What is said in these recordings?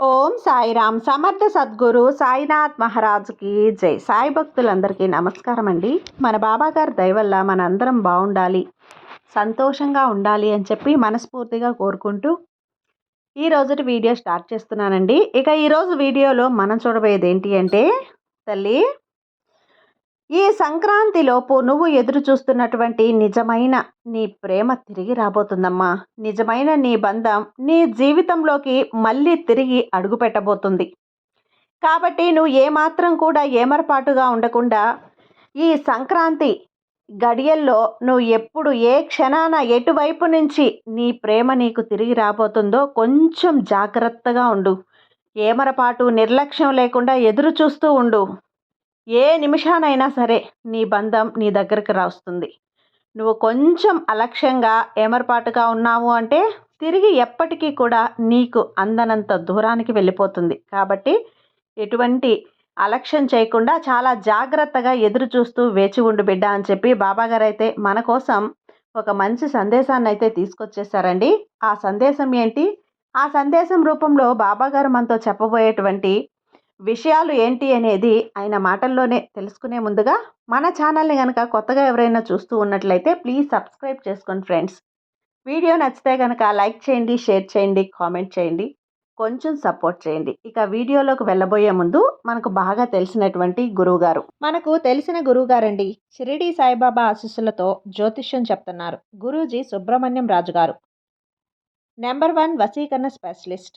ఓం సాయిరామ్ సమర్థ సద్గురు సాయినాథ్ మహారాజ్కి జై. సాయి భక్తులందరికీ నమస్కారం అండి మన బాబాగారి దయవల్ల మన అందరం బాగుండాలి సంతోషంగా ఉండాలి అని చెప్పి మనస్ఫూర్తిగా కోరుకుంటూ ఈ రోజుటి వీడియో స్టార్ట్ చేస్తున్నానండి. ఇక ఈరోజు వీడియోలో మనం చూడబోయేది ఏంటి అంటే తల్లి ఈ సంక్రాంతిలోపు నువ్వు ఎదురు చూస్తున్నటువంటి నిజమైన నీ ప్రేమ తిరిగి రాబోతుందమ్మా. నిజమైన నీ బంధం నీ జీవితంలోకి మళ్ళీ తిరిగి అడుగుపెట్టబోతుంది. కాబట్టి నువ్వు ఏమాత్రం కూడా ఏమరపాటుగా ఉండకుండా ఈ సంక్రాంతి గడియల్లో నువ్వు ఎప్పుడు ఏ క్షణాన ఎటువైపు నుంచి నీ ప్రేమ నీకు తిరిగి రాబోతుందో కొంచెం జాగ్రత్తగా ఉండు. ఏమరపాటు నిర్లక్ష్యం లేకుండా ఎదురు చూస్తూ ఉండు. ఏ నిమిషానైనా సరే నీ బంధం నీ దగ్గరికి రాస్తుంది. నువ్వు కొంచెం అలక్ష్యంగా ఏమరపాటుగా ఉన్నావు అంటే తిరిగి ఎప్పటికీ కూడా నీకు అందనంత దూరానికి వెళ్ళిపోతుంది. కాబట్టి ఎటువంటి అలక్ష్యం చేయకుండా చాలా జాగ్రత్తగా ఎదురు చూస్తూ వేచి ఉండు బిడ్డ అని చెప్పి బాబాగారు అయితే మన కోసం ఒక మంచి సందేశాన్ని అయితే తీసుకొచ్చేసారండి ఆ సందేశం ఏంటి? ఆ సందేశం రూపంలో బాబాగారు మనతో చెప్పబోయేటువంటి విషయాలు ఏంటి అనేది ఆయన మాటల్లోనే తెలుసుకునే ముందుగా మన ఛానల్ని కనుక కొత్తగా ఎవరైనా చూస్తూ ఉన్నట్లయితే ప్లీజ్ సబ్స్క్రైబ్ చేసుకోండి ఫ్రెండ్స్. వీడియో నచ్చితే కనుక లైక్ చేయండి షేర్ చేయండి కామెంట్ చేయండి కొంచెం సపోర్ట్ చేయండి. ఇక వీడియోలోకి వెళ్ళబోయే ముందు మనకు బాగా తెలిసినటువంటి గురువుగారు. మనకు తెలిసిన గురువుగారండి షిరిడి సాయిబాబా ఆశీస్సులతో జ్యోతిష్యం చెప్తున్నారు. గురూజీ సుబ్రహ్మణ్యం రాజు గారు నెంబర్ వన్ వసీకరణ స్పెషలిస్ట్.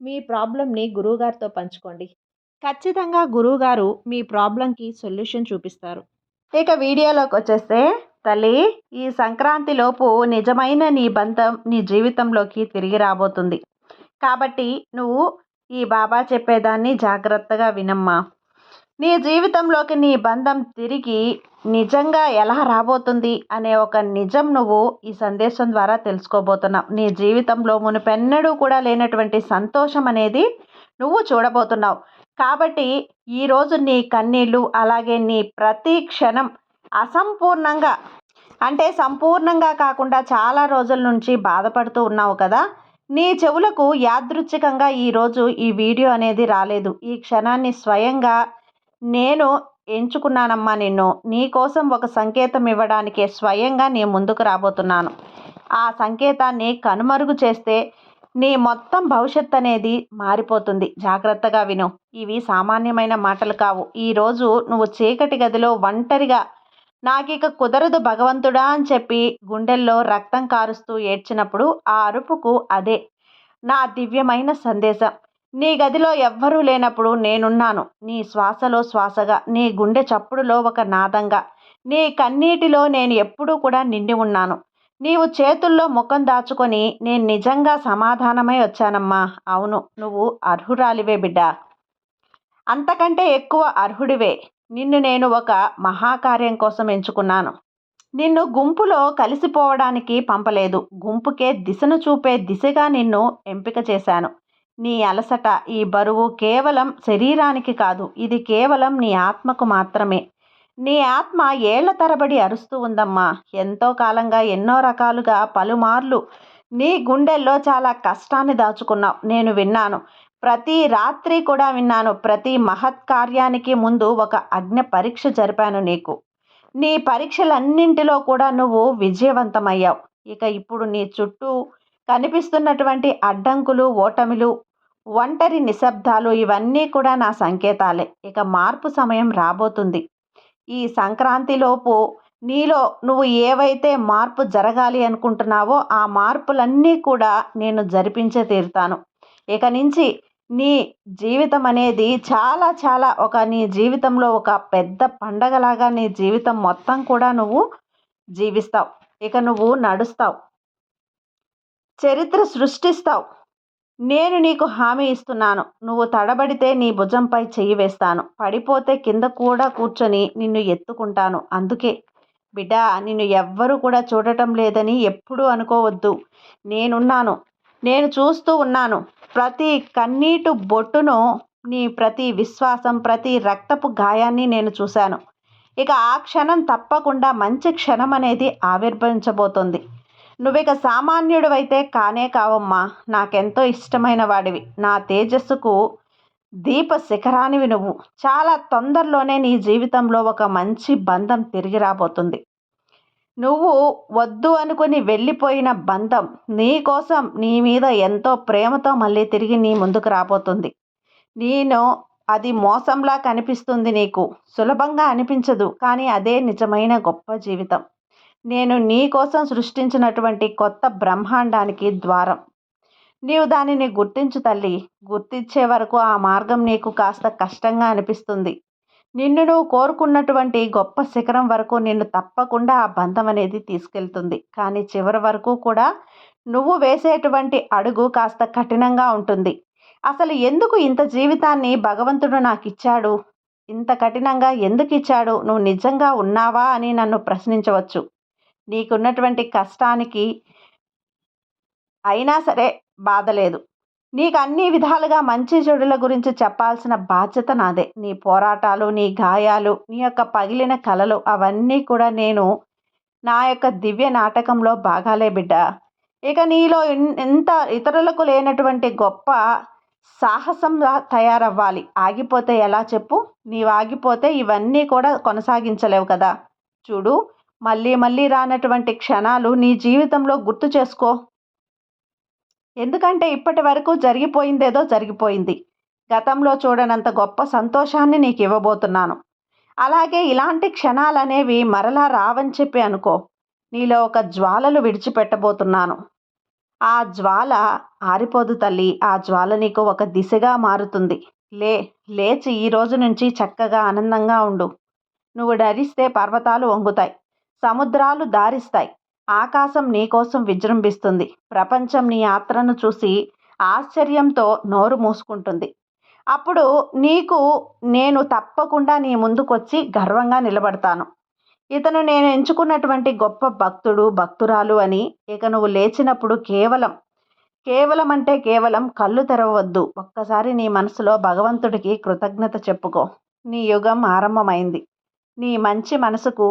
మీ ప్రాబ్లంని గురువుగారితో పంచుకోండి. ఖచ్చితంగా గురువుగారు మీ ప్రాబ్లంకి సొల్యూషన్ చూపిస్తారు. ఇక వీడియోలోకి వచ్చేస్తే తల్లి ఈ సంక్రాంతి లోపు నిజమైన నీ బంధం నీ జీవితంలోకి తిరిగి రాబోతుంది. కాబట్టి నువ్వు ఈ బాబా చెప్పేదాన్ని జాగ్రత్తగా వినమ్మా. నీ జీవితంలోకి నీ బంధం తిరిగి నిజంగా ఎలా రాబోతుంది అనే ఒక నిజం నువ్వు ఈ సందేశం ద్వారా తెలుసుకోబోతున్నావు. నీ జీవితంలో మునుపెన్నడూ కూడా లేనటువంటి సంతోషం అనేది నువ్వు చూడబోతున్నావు. కాబట్టి ఈరోజు నీ కన్నీళ్ళు అలాగే నీ ప్రతి క్షణం అసంపూర్ణంగా అంటే సంపూర్ణంగా కాకుండా చాలా రోజుల నుంచి బాధపడుతూ ఉన్నావు కదా నీ చెవులకు యాదృచ్ఛికంగా ఈరోజు ఈ వీడియో అనేది రాలేదు. ఈ క్షణాన్ని స్వయంగా నేను ఎంచుకున్నానమ్మా నిన్ను. నీ కోసం ఒక సంకేతం ఇవ్వడానికే స్వయంగా నీ ముందుకు రాబోతున్నాను. ఆ సంకేతాన్ని కనుమరుగు చేస్తే నీ మొత్తం భవిష్యత్ అనేది మారిపోతుంది. జాగ్రత్తగా విను. ఇవి సామాన్యమైన మాటలు కావు. ఈరోజు నువ్వు చీకటి గదిలో ఒంటరిగా నాకిక కుదరదు భగవంతుడా అని చెప్పి గుండెల్లో రక్తం కారుస్తూ ఏడ్చినప్పుడు ఆ అరుపుకు అదే నా దివ్యమైన సందేశం. నీ గదిలో ఎవ్వరూ లేనప్పుడు నేనున్నాను. నీ శ్వాసలో శ్వాసగా నీ గుండె చప్పుడులో ఒక నాదంగా. నీ కన్నీటిలో నేను ఎప్పుడూ కూడా నిండి ఉన్నాను. నీవు చేతుల్లో ముఖం దాచుకొని నేను నిజంగా సమాధానమై వచ్చానమ్మా. అవును నువ్వు అర్హురాలివే బిడ్డ. అంతకంటే ఎక్కువ అర్హుడివే. నిన్ను నేను ఒక మహాకార్యం కోసం ఎంచుకున్నాను. నిన్ను గుంపులో కలిసిపోవడానికి పంపలేదు. గుంపుకే దిశను చూపే దిశగా నిన్ను ఎంపిక చేశాను. నీ అలసట ఈ బరువు కేవలం శరీరానికి కాదు ఇది కేవలం నీ ఆత్మకు మాత్రమే. నీ ఆత్మ ఏళ్ళ తరబడి అరుస్తూ ఉందమ్మా. ఎంతో కాలంగా ఎన్నో రకాలుగా పలుమార్లు నీ గుండెల్లో చాలా కష్టాన్ని దాచుకున్నావు. నేను విన్నాను. ప్రతి రాత్రి కూడా విన్నాను. ప్రతి మహత్ కార్యానికి ముందు ఒక అగ్ని పరీక్ష జరిపాను నీకు. నీ పరీక్షలన్నింటిలో కూడా నువ్వు విజయవంతమయ్యావు. ఇక ఇప్పుడు నీ చుట్టూ కనిపిస్తున్నటువంటి అడ్డంకులు ఓటమిలు ఒంటరి నిశ్శబ్దాలు ఇవన్నీ కూడా నా సంకేతాలే. ఇక మార్పు సమయం రాబోతుంది. ఈ సంక్రాంతిలోపు నీలో నువ్వు ఏవైతే మార్పు జరగాలి అనుకుంటున్నావో ఆ మార్పులన్నీ కూడా నేను జరిపించే తీరుతాను. ఇక నుంచి నీ జీవితం అనేది చాలా చాలా ఒక నీ జీవితంలో ఒక పెద్ద పండగలాగా నీ జీవితం మొత్తం కూడా నువ్వు జీవిస్తావు. ఇక నువ్వు నడుస్తావు. చరిత్ర సృష్టిస్తావు. నేను నీకు హామీ ఇస్తున్నాను. నువ్వు తడబడితే నీ భుజంపై చెయ్యి వేస్తాను. పడిపోతే కింద కూడా కూర్చొని నిన్ను ఎత్తుకుంటాను. అందుకే బిడ్డ నిన్ను ఎవ్వరూ కూడా చూడటం లేదని ఎప్పుడూ అనుకోవద్దు. నేనున్నాను. నేను చూస్తూ ఉన్నాను. ప్రతి కన్నీటు బొట్టును నీ ప్రతి విశ్వాసం ప్రతి రక్తపు గాయాన్ని నేను చూశాను. ఇక ఆ క్షణం తప్పకుండా మంచి క్షణం అనేది ఆవిర్భవించబోతోంది. నువ్విక సామాన్యుడు అయితే కానే కావమ్మా. నాకెంతో ఇష్టమైన వాడివి. నా తేజస్సుకు దీప శిఖరానివి నువ్వు. చాలా తొందరలోనే నీ జీవితంలో ఒక మంచి బంధం తిరిగి రాబోతుంది. నువ్వు వద్దు అనుకుని వెళ్ళిపోయిన బంధం నీ కోసం నీ మీద ఎంతో ప్రేమతో మళ్ళీ తిరిగి నీ ముందుకు రాబోతుంది. నేను అది మోసంలా కనిపిస్తుంది నీకు. సులభంగా అనిపించదు కానీ అదే నిజమైన గొప్ప జీవితం. నేను నీ కోసం సృష్టించినటువంటి కొత్త బ్రహ్మాండానికి ద్వారం. నీవు దానిని గుర్తించు తల్లి. గుర్తించే వరకు ఆ మార్గం నీకు కాస్త కష్టంగా అనిపిస్తుంది. నిన్ను నువ్వు కోరుకున్నటువంటి గొప్ప శిఖరం వరకు నిన్ను తప్పకుండా ఆ బంధం అనేది తీసుకెళ్తుంది. కానీ చివరి వరకు కూడా నువ్వు వేసేటువంటి అడుగు కాస్త కఠినంగా ఉంటుంది. అసలు ఎందుకు ఇంత జీవితాన్ని భగవంతుడు నాకు ఇచ్చాడు? ఇంత కఠినంగా ఎందుకు ఇచ్చాడు? నువ్వు నిజంగా ఉన్నావా అని నన్ను ప్రశ్నించవచ్చు. నీకున్నటువంటి కష్టానికి అయినా సరే బాధ లేదు. నీకు అన్ని విధాలుగా మంచి చెడుల గురించి చెప్పాల్సిన బాధ్యత నాదే. నీ పోరాటాలు నీ గాయాలు నీ యొక్క పగిలిన కళలు అవన్నీ కూడా నేను నా యొక్క దివ్య నాటకంలో భాగాలే బిడ్డ. ఇక నీలో ఎంత ఇతరులకు లేనటువంటి గొప్ప సాహసంలా తయారవ్వాలి. ఆగిపోతే ఎలా చెప్పు? నీవు ఆగిపోతే ఇవన్నీ కూడా కొనసాగించలేవు కదా. చూడు మళ్ళీ మళ్ళీ రానటువంటి క్షణాలు నీ జీవితంలో గుర్తు చేసుకో. ఎందుకంటే ఇప్పటి వరకు జరిగిపోయిందేదో జరిగిపోయింది. గతంలో చూడనంత గొప్ప సంతోషాన్ని నీకు ఇవ్వబోతున్నాను. అలాగే ఇలాంటి క్షణాలు అనేవి మరలా రావని చెప్పి అనుకో. నీలో ఒక జ్వాలలు విడిచిపెట్టబోతున్నాను. ఆ జ్వాల ఆరిపోదు తల్లి. ఆ జ్వాల నీకు ఒక దిశగా మారుతుంది. లే లేచి ఈ రోజు నుంచి చక్కగా ఆనందంగా ఉండు. నువ్వు ధరిస్తే పర్వతాలు వంగుతాయి. సముద్రాలు దారిస్తాయి. ఆకాశం నీకోసం విజృంభిస్తుంది. ప్రపంచం నీ యాత్రను చూసి ఆశ్చర్యంతో నోరు మూసుకుంటుంది. అప్పుడు నీకు నేను తప్పకుండా నీ ముందుకొచ్చి గర్వంగా నిలబడతాను. ఇతను నేను ఎంచుకున్నటువంటి గొప్ప భక్తుడు భక్తురాలు అని ఇక నువ్వు లేచినప్పుడు కేవలం కేవలం అంటే కేవలం కళ్ళు తెరవద్దు ఒక్కసారి నీ మనసులో భగవంతుడికి కృతజ్ఞత చెప్పుకో. నీ యుగం ఆరంభమైంది. నీ మంచి మనసుకు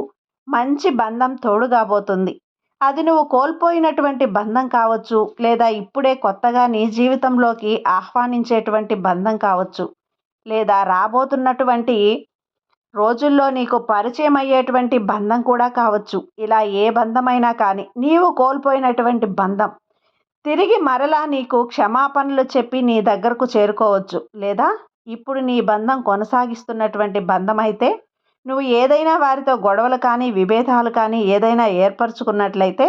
మంచి బంధం తోడుగాబోతుంది. అది నువ్వు కోల్పోయినటువంటి బంధం కావచ్చు లేదా ఇప్పుడే కొత్తగా నీ జీవితంలోకి ఆహ్వానించేటువంటి బంధం కావచ్చు లేదా రాబోతున్నటువంటి రోజుల్లో నీకు పరిచయం అయ్యేటువంటి బంధం కూడా కావచ్చు. ఇలా ఏ బంధమైనా కానీ నీవు కోల్పోయినటువంటి బంధం. తిరిగి మరలా నీకు క్షమాపణలు చెప్పి నీ దగ్గరకు చేరుకోవచ్చు లేదా ఇప్పుడు నీ బంధం కొనసాగిస్తున్నటువంటి బంధం అయితే నువ్వు ఏదైనా వారితో గొడవలు కానీ విభేదాలు కానీ ఏదైనా ఏర్పరచుకున్నట్లయితే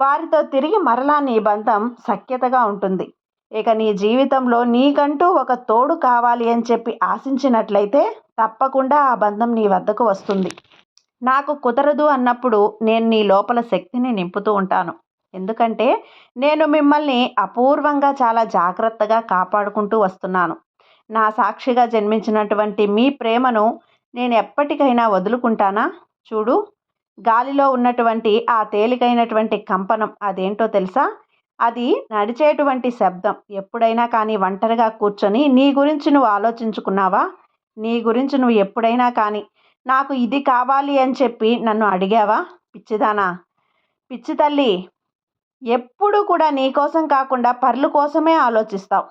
వారితో తిరిగి మరలా నీ బంధం సఖ్యతగా ఉంటుంది. ఇక నీ జీవితంలో నీకంటూ ఒక తోడు కావాలి అని చెప్పి ఆశించినట్లయితే తప్పకుండా ఆ బంధం నీ వద్దకు వస్తుంది. నాకు కుదరదు అన్నప్పుడు నేను నీ లోపల శక్తిని నింపుతూ ఉంటాను. ఎందుకంటే నేను మిమ్మల్ని అపూర్వంగా చాలా జాగ్రత్తగా కాపాడుకుంటూ వస్తున్నాను. నా సాక్షిగా జన్మించినటువంటి మీ ప్రేమను నేను ఎప్పటికైనా వదులుకుంటానా? చూడు గాలిలో ఉన్నటువంటి ఆ తేలికైనటువంటి కంపనం అదేంటో తెలుసా? అది నడిచేటువంటి శబ్దం. ఎప్పుడైనా కానీ ఒంటరిగా కూర్చొని నీ గురించి నువ్వు ఆలోచించుకున్నావా? నీ గురించి నువ్వు ఎప్పుడైనా కానీ నాకు ఇది కావాలి అని చెప్పి నన్ను అడిగావా? పిచ్చిదానా? పిచ్చి తల్లి ఎప్పుడు కూడా నీ కోసం కాకుండా పర్లు కోసమే ఆలోచిస్తావు.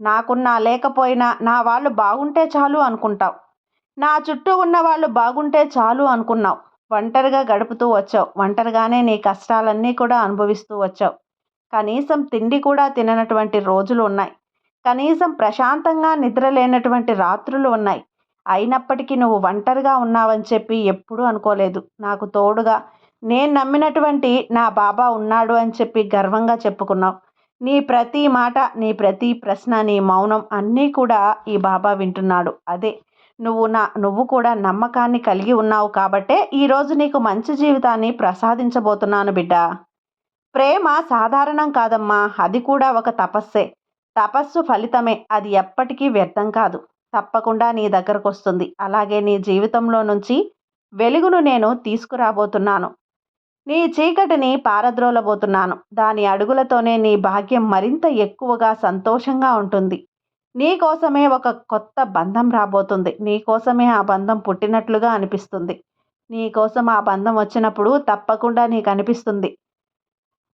నాకున్నా లేకపోయినా నా వాళ్ళు బాగుంటే చాలు అనుకుంటావు. నా చుట్టూ ఉన్న వాళ్ళు బాగుంటే చాలు అనుకున్నావు. ఒంటరిగా గడుపుతూ వచ్చావు. ఒంటరిగానే నీ కష్టాలన్నీ కూడా అనుభవిస్తూ వచ్చావు. కనీసం తిండి కూడా తిననటువంటి రోజులు ఉన్నాయి. కనీసం ప్రశాంతంగా నిద్ర లేనటువంటి రాత్రులు ఉన్నాయి. అయినప్పటికీ నువ్వు ఒంటరిగా ఉన్నావని చెప్పి ఎప్పుడూ అనుకోలేదు. నాకు తోడుగా నేను నమ్మినటువంటి నా బాబా ఉన్నాడు అని చెప్పి గర్వంగా చెప్పుకున్నావు. నీ ప్రతి మాట నీ ప్రతి ప్రశ్న నీ మౌనం అన్నీ కూడా ఈ బాబా వింటున్నాడు. అదే నువ్వు నా నువ్వు కూడా నమ్మకాన్ని కలిగి ఉన్నావు కాబట్టే ఈరోజు నీకు మంచి జీవితాన్ని ప్రసాదించబోతున్నాను బిడ్డ. ప్రేమ సాధారణం కాదమ్మా అది కూడా ఒక తపస్సే. తపస్సు ఫలితమే అది ఎప్పటికీ వ్యర్థం కాదు. తప్పకుండా నీ దగ్గరకు వస్తుంది అలాగే నీ జీవితంలో నుంచి వెలుగును నేను తీసుకురాబోతున్నాను. నీ చీకటిని పారద్రోలబోతున్నాను. దాని అడుగులతోనే నీ భాగ్యం మరింత ఎక్కువగా సంతోషంగా ఉంటుంది. నీ కోసమే ఒక కొత్త బంధం రాబోతుంది. నీ కోసమే ఆ బంధం పుట్టినట్లుగా అనిపిస్తుంది. నీ కోసం ఆ బంధం వచ్చినప్పుడు తప్పకుండా నీకు అనిపిస్తుంది.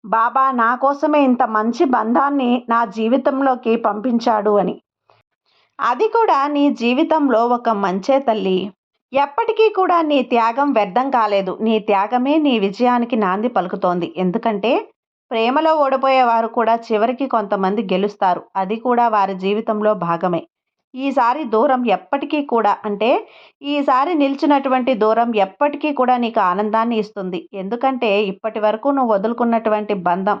బాబా నా కోసమే ఇంత మంచి బంధాన్ని నా జీవితంలోకి పంపించాడు అని. అది కూడా నీ జీవితంలో ఒక మంచే తల్లి. ఎప్పటికీ కూడా నీ త్యాగం వ్యర్థం కాలేదు. నీ త్యాగమే నీ విజయానికి నాంది పలుకుతోంది. ఎందుకంటే ప్రేమలో ఓడిపోయేవారు కూడా చివరికి కొంతమంది గెలుస్తారు. అది కూడా వారి జీవితంలో భాగమే. ఈసారి దూరం ఎప్పటికీ కూడా అంటే ఈసారి నిలిచినటువంటి దూరం ఎప్పటికీ కూడా నీకు ఆనందాన్ని ఇస్తుంది. ఎందుకంటే ఇప్పటి వరకు నువ్వు వదులుకున్నటువంటి బంధం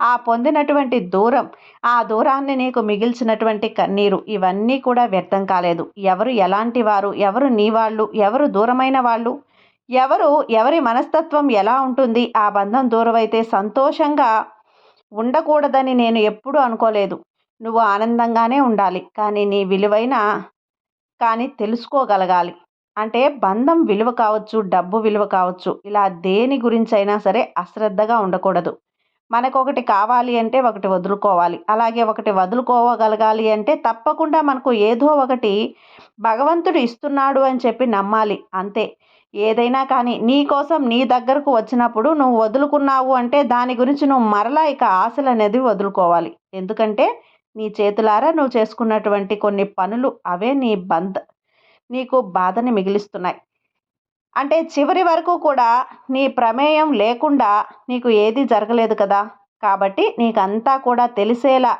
ఆ పొందినటువంటి దూరం ఆ దూరాన్ని నీకు మిగిల్చినటువంటి కన్నీరు ఇవన్నీ కూడా వ్యర్థం కాలేదు. ఎవరు ఎలాంటి వారు? ఎవరు నీ వాళ్ళు? ఎవరు దూరమైన వాళ్ళు? ఎవరు ఎవరి మనస్తత్వం ఎలా ఉంటుంది ఆ బంధం దూరమైతే సంతోషంగా ఉండకూడదని నేను ఎప్పుడూ అనుకోలేదు. నువ్వు ఆనందంగానే ఉండాలి కానీ నీ విలువైన కానీ తెలుసుకోగలగాలి. అంటే బంధం విలువ కావచ్చు డబ్బు విలువ కావచ్చు ఇలా దేని గురించి అయినా సరే అశ్రద్ధగా ఉండకూడదు. మనకు ఒకటి కావాలి అంటే ఒకటి వదులుకోవాలి. అలాగే ఒకటి వదులుకోగలగాలి అంటే తప్పకుండా మనకు ఏదో ఒకటి భగవంతుడు ఇస్తున్నాడు అని చెప్పి నమ్మాలి అంతే. ఏదైనా కానీ నీ కోసం నీ దగ్గరకు వచ్చినప్పుడు నువ్వు వదులుకున్నావు అంటే దాని గురించి నువ్వు మరలా ఇక ఆశలు అనేది వదులుకోవాలి. ఎందుకంటే నీ చేతులారా నువ్వు చేసుకున్నటువంటి కొన్ని పనులు అవే నీ బంధ నీకు బాధని మిగిలిస్తున్నాయి. అంటే చివరి వరకు కూడా నీ ప్రమేయం లేకుండా నీకు ఏది జరగలేదు కదా? కాబట్టి నీకంతా కూడా తెలిసేలా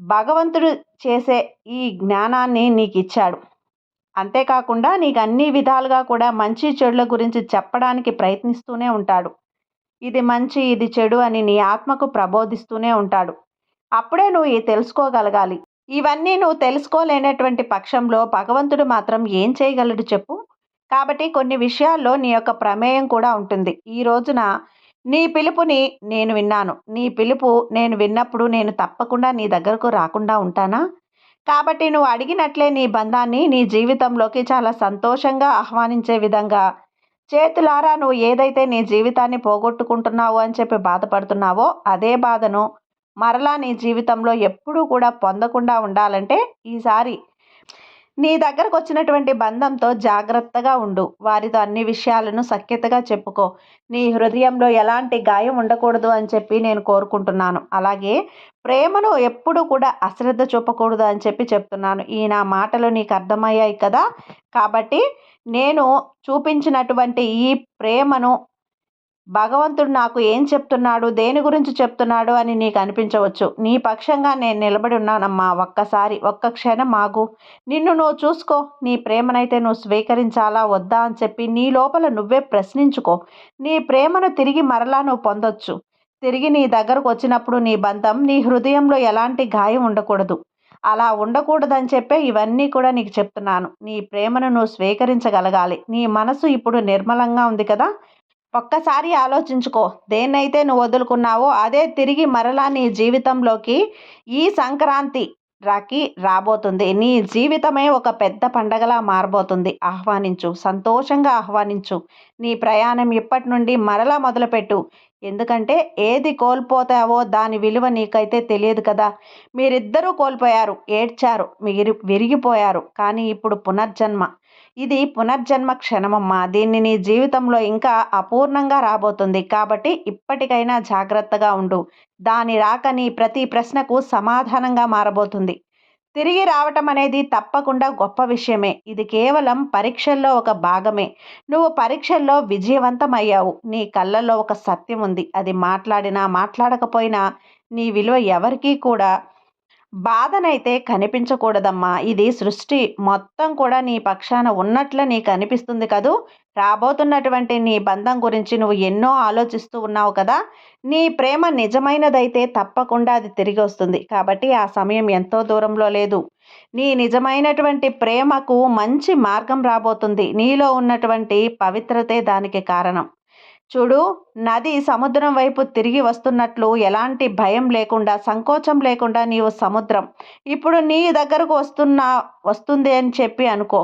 భగవంతుడు చేసే ఈ జ్ఞానాన్ని నీకు ఇచ్చాడు అంతేకాకుండా నీకు అన్ని విధాలుగా కూడా మంచి చెడుల గురించి చెప్పడానికి ప్రయత్నిస్తూనే ఉంటాడు. ఇది మంచి ఇది చెడు అని నీ ఆత్మకు ప్రబోధిస్తూనే ఉంటాడు. అప్పుడే నువ్వు తెలుసుకోగలగాలి. ఇవన్నీ నువ్వు తెలుసుకోలేనటువంటి పక్షంలో భగవంతుడు మాత్రం ఏం చేయగలడు చెప్పు. కాబట్టి కొన్ని విషయాల్లో నీ యొక్క ప్రమేయం కూడా ఉంటుంది. ఈ రోజున నీ పిలుపుని నేను విన్నాను. నీ పిలుపు నేను విన్నప్పుడు నేను తప్పకుండా నీ దగ్గరకు రాకుండా ఉంటానా? కాబట్టి నువ్వు అడిగినట్లే నీ బంధాన్ని నీ జీవితంలోకి చాలా సంతోషంగా ఆహ్వానించే విధంగా. చేతులారా నువ్వు ఏదైతే నీ జీవితాన్ని పోగొట్టుకుంటున్నావు అని చెప్పి బాధపడుతున్నావో అదే బాధను మరలా నీ జీవితంలో ఎప్పుడూ కూడా పొందకుండా ఉండాలంటే ఈసారి నీ దగ్గరకు వచ్చినటువంటి బంధంతో జాగ్రత్తగా ఉండు. వారితో అన్ని విషయాలను సఖ్యతగా చెప్పుకో. నీ హృదయంలో ఎలాంటి గాయం ఉండకూడదు అని చెప్పి నేను కోరుకుంటున్నాను. అలాగే ప్రేమను ఎప్పుడు కూడా అశ్రద్ధ చూపకూడదు అని చెప్పి చెప్తున్నాను. ఈ నా మాటలు నీకు అర్థమయ్యాయి కదా? కాబట్టి నేను చూపించినటువంటి ఈ ప్రేమను భగవంతుడు నాకు ఏం చెప్తున్నాడు? దేని గురించి చెప్తున్నాడు? అని నీకు అనిపించవచ్చు. నీ పక్షంగా నేను నిలబడి ఉన్నానమ్మా. ఒక్కసారి ఒక్క క్షణం ఆగు. నిన్ను నువ్వు చూసుకో. నీ ప్రేమనైతే నువ్వు స్వీకరించాలా? వద్దా? అని చెప్పి నీ లోపల నువ్వే ప్రశ్నించుకో. నీ ప్రేమను తిరిగి మరలా నువ్వు పొందొచ్చు. తిరిగి నీ దగ్గరకు వచ్చినప్పుడు నీ బంధం నీ హృదయంలో ఎలాంటి గాయం ఉండకూడదు. అలా ఉండకూడదని చెప్పే ఇవన్నీ కూడా నీకు చెప్తున్నాను. నీ ప్రేమను నువ్వు స్వీకరించగలగాలి. నీ మనసు ఇప్పుడు నిర్మలంగా ఉంది కదా? ఒక్కసారి ఆలోచించుకో. దేన్నైతే నువ్వు వదులుకున్నావో అదే తిరిగి మరలా నీ జీవితంలోకి ఈ సంక్రాంతి రాకి రాబోతుంది. నీ జీవితమే ఒక పెద్ద పండగలా మారబోతుంది. ఆహ్వానించు. సంతోషంగా ఆహ్వానించు. నీ ప్రయాణం ఇప్పటి నుండి మరలా మొదలుపెట్టు. ఎందుకంటే ఏది కోల్పోతావో దాని విలువ నీకైతే తెలియదు కదా. మీరిద్దరూ కోల్పోయారు ఏడ్చారు మీరు విరిగిపోయారు. కానీ ఇప్పుడు పునర్జన్మ. ఇది పునర్జన్మ క్షణమమ్మా. దీన్ని నీ జీవితంలో ఇంకా అపూర్ణంగా రాబోతుంది. కాబట్టి ఇప్పటికైనా జాగ్రత్తగా ఉండు. దాని రాక నీ ప్రతి ప్రశ్నకు సమాధానంగా మారబోతుంది. తిరిగి రావటం అనేది తప్పకుండా గొప్ప విషయమే. ఇది కేవలం పరీక్షల్లో ఒక భాగమే. నువ్వు పరీక్షల్లో విజయవంతమయ్యావు. నీ కళ్ళల్లో ఒక సత్యం ఉంది. అది మాట్లాడినా మాట్లాడకపోయినా నీ విలువ ఎవరికీ కూడా బాధనైతే కనిపించకూడదమ్మా. ఇది సృష్టి మొత్తం కూడా నీ పక్షాన ఉన్నట్లు నీకు అనిపిస్తుంది కదూ? రాబోతున్నటువంటి నీ బంధం గురించి నువ్వు ఎన్నో ఆలోచిస్తూ ఉన్నావు కదా? నీ ప్రేమ నిజమైనదైతే తప్పకుండా అది తిరిగి వస్తుంది. కాబట్టి ఆ సమయం ఎంతో దూరంలో లేదు. నీ నిజమైనటువంటి ప్రేమకు మంచి మార్గం రాబోతుంది. నీలో ఉన్నటువంటి పవిత్రతే దానికి కారణం. చూడు నది సముద్రం వైపు తిరిగి వస్తున్నట్లు ఎలాంటి భయం లేకుండా సంకోచం లేకుండా నీవు సముద్రం. ఇప్పుడు నీ దగ్గరకు వస్తున్నా వస్తుంది అని చెప్పి అనుకో.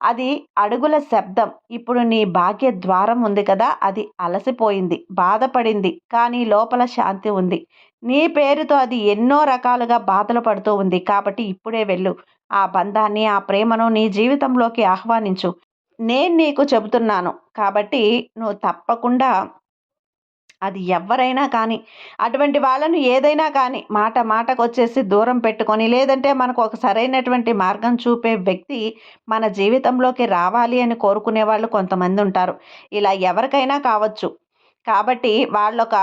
అది అడుగుల శబ్దం. ఇప్పుడు నీ భాగ్య ద్వారం ఉంది కదా అది అలసిపోయింది బాధపడింది కానీ లోపల శాంతి ఉంది. నీ పేరుతో అది ఎన్నో రకాలుగా బాధలు పడుతూ ఉంది. కాబట్టి ఇప్పుడే వెళ్ళు. ఆ బంధాన్ని ఆ ప్రేమను నీ జీవితంలోకి ఆహ్వానించు. నేను నీకు చెబుతున్నాను. కాబట్టి నువ్వు తప్పకుండా అది ఎవరైనా కానీ అటువంటి వాళ్ళను ఏదైనా కానీ మాట మాటకు వచ్చేసి దూరం పెట్టుకొని లేదంటే మనకు ఒక సరైనటువంటి మార్గం చూపే వ్యక్తి మన జీవితంలోకి రావాలి అని కోరుకునే వాళ్ళు కొంతమంది ఉంటారు. ఇలా ఎవరికైనా కావచ్చు. కాబట్టి వాళ్ళొక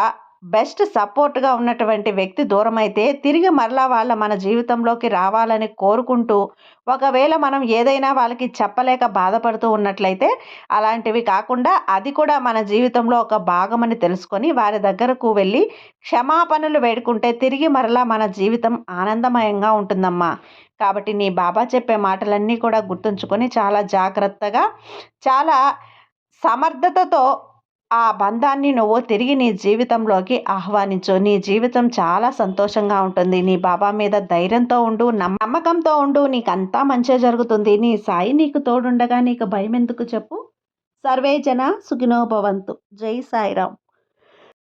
బెస్ట్ సపోర్ట్గా ఉన్నటువంటి వ్యక్తి దూరం అయితే తిరిగి మరలా వాళ్ళ మన జీవితంలోకి రావాలని కోరుకుంటూ ఒకవేళ మనం ఏదైనా వాళ్ళకి చెప్పలేక బాధపడుతూ ఉన్నట్లయితే అలాంటివి కాకుండా అది కూడా మన జీవితంలో ఒక భాగమని తెలుసుకొని వారి దగ్గరకు వెళ్ళి క్షమాపణలు వేడుకుంటే తిరిగి మరలా మన జీవితం ఆనందమయంగా ఉంటుందమ్మా. కాబట్టి నీ బాబా చెప్పే మాటలన్నీ కూడా గుర్తుంచుకొని చాలా జాగ్రత్తగా చాలా సమర్థతతో ఆ బంధాన్ని నువ్వు తిరిగి నీ జీవితంలోకి ఆహ్వానించు. నీ జీవితం చాలా సంతోషంగా ఉంటుంది. నీ బాబా మీద ధైర్యంతో ఉండు నమ్మకంతో ఉండు. నీకంతా మంచిగా జరుగుతుంది. నీ సాయి నీకు తోడుండగా నీకు భయం ఎందుకు చెప్పు? సర్వే జన సుఖినోభవంతు జై సాయిరామ్.